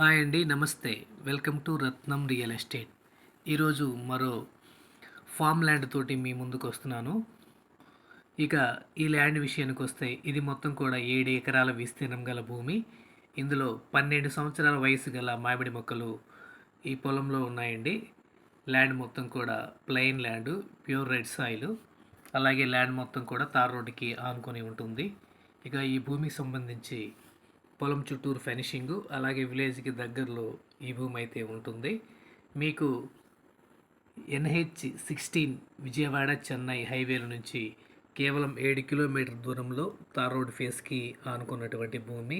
Hi అండి నమస్తే. Welcome to Ratnam real estate. ఈరోజు మరో ఫామ్ ల్యాండ్ తోటి మీ ముందుకు వస్తున్నాను. ఇక ఈ ల్యాండ్ విషయానికి వస్తే ఇది మొత్తం కూడా ఏడు ఎకరాల విస్తీర్ణం గల భూమి. ఇందులో పన్నెండు సంవత్సరాల వయసు గల మామిడి మొక్కలు ఈ పొలంలో ఉన్నాయండి. ల్యాండ్ మొత్తం కూడా plain land pure red soil. అలాగే ల్యాండ్ మొత్తం కూడా తార్ రోడ్డుకి ఆనుకొని ఉంటుంది. ఇక ఈ భూమికి సంబంధించి పొలం చుట్టూరు ఫినిషింగు అలాగే విలేజ్కి దగ్గరలో ఈ భూమి అయితే ఉంటుంది. మీకు ఎన్హెచ్ సిక్స్టీన్ విజయవాడ చెన్నై హైవేల నుంచి కేవలం ఏడు కిలోమీటర్ దూరంలో తార్ రోడ్ ఫేస్కి ఆనుకున్నటువంటి భూమి.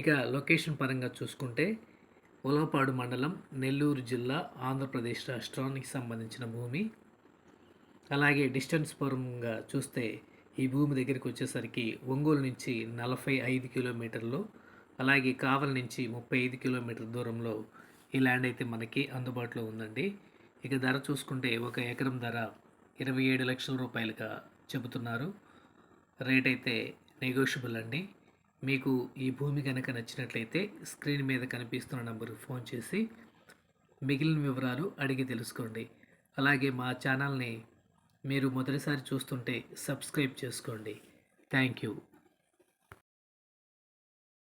ఇక లొకేషన్ పరంగా చూసుకుంటే ఉలవపాడు మండలం నెల్లూరు జిల్లా ఆంధ్రప్రదేశ్ రాష్ట్రానికి సంబంధించిన భూమి. అలాగే డిస్టెన్స్ పరంగా చూస్తే ఈ భూమి దగ్గరికి వచ్చేసరికి ఒంగోలు నుంచి నలభై ఐదు కిలోమీటర్లు అలాగే కావల నుంచి ముప్పై ఐదు కిలోమీటర్ దూరంలో ఈ ల్యాండ్ అయితే మనకి అందుబాటులో ఉందండి. ఇక ధర చూసుకుంటే ఒక ఎకరం ధర ఇరవై ఏడు లక్షల రూపాయలుగా చెబుతున్నారు. రేట్ అయితే నెగోషియబుల్ అండి. మీకు ఈ భూమి కనుక నచ్చినట్లయితే స్క్రీన్ మీద కనిపిస్తున్న నంబర్కి ఫోన్ చేసి మిగిలిన వివరాలు అడిగి తెలుసుకోండి. అలాగే మా ఛానల్ని మీరు మొదటిసారి చూస్తుంటే సబ్స్క్రైబ్ చేసుకోండి. Thank you.